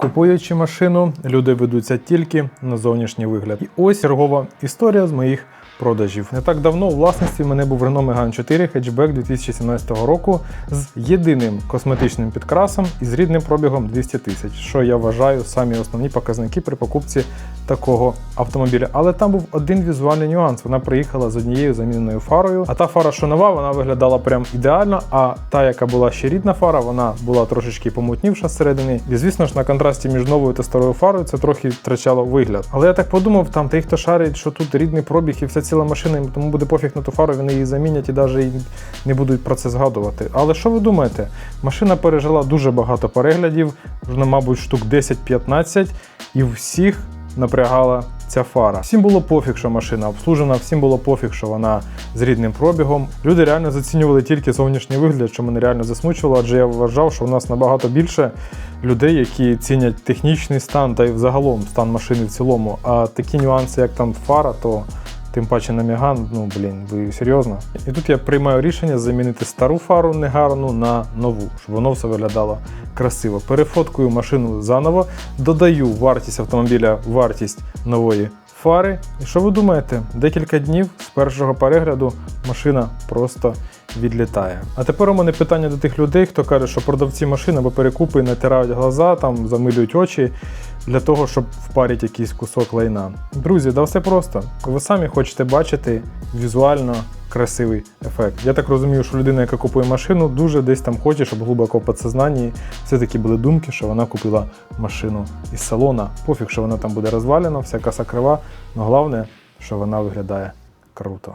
Купуючи машину, люди ведуться тільки на зовнішній вигляд. І ось чергова історія з моїх продажів. Не так давно у власності в мене був Renault Megane 4 хетчбек 2017 року з єдиним косметичним підкрасом і з рідним пробігом 200 тисяч, що я вважаю самі основні показники при покупці такого автомобіля. Але там був один візуальний нюанс. Вона приїхала з однією заміненою фарою. А та фара, що нова, вона виглядала прям ідеально. А та, яка була ще рідна фара, вона була трошечки помутнівша зсередини. І звісно ж, на контрасті між новою та старою фарою це трохи втрачало вигляд. Але я так подумав, там та хто шарить, що тут рідний пробіг і вся ціла машина, і тому буде пофіг на ту фару, вони її замінять і навіть не будуть про це згадувати. Але що ви думаєте? Машина пережила дуже багато переглядів, мабуть, штук 10-15, і всіх напрягала ця фара. Всім було пофіг, що машина обслужена, всім було пофіг, що вона з рідним пробігом. Люди реально зацінювали тільки зовнішній вигляд, що мене реально засмучувало, адже я вважав, що у нас набагато більше людей, які цінять технічний стан та й взагалом стан машини в цілому. А такі нюанси, як там фара, то. Тим паче на Меган, ну блін, ви серйозно? І тут я приймаю рішення замінити стару фару негарну на нову, щоб воно все виглядало красиво. Перефоткую машину заново, додаю вартість автомобіля, вартість нової фари. І що ви думаєте? Декілька днів з першого перегляду машина просто відлітає. А тепер у мене питання до тих людей, хто каже, що продавці машин або перекупи натирають глаза, там замилюють очі для того, щоб впарити якийсь кусок лайна. Друзі, да все просто. Ви самі хочете бачити візуально красивий ефект. Я так розумію, що людина, яка купує машину, дуже десь там хоче, щоб глибоко в підсознанні все-таки були думки, що вона купила машину із салона. Пофіг, що вона там буде розвалена, вся каса крива, але головне, що вона виглядає круто.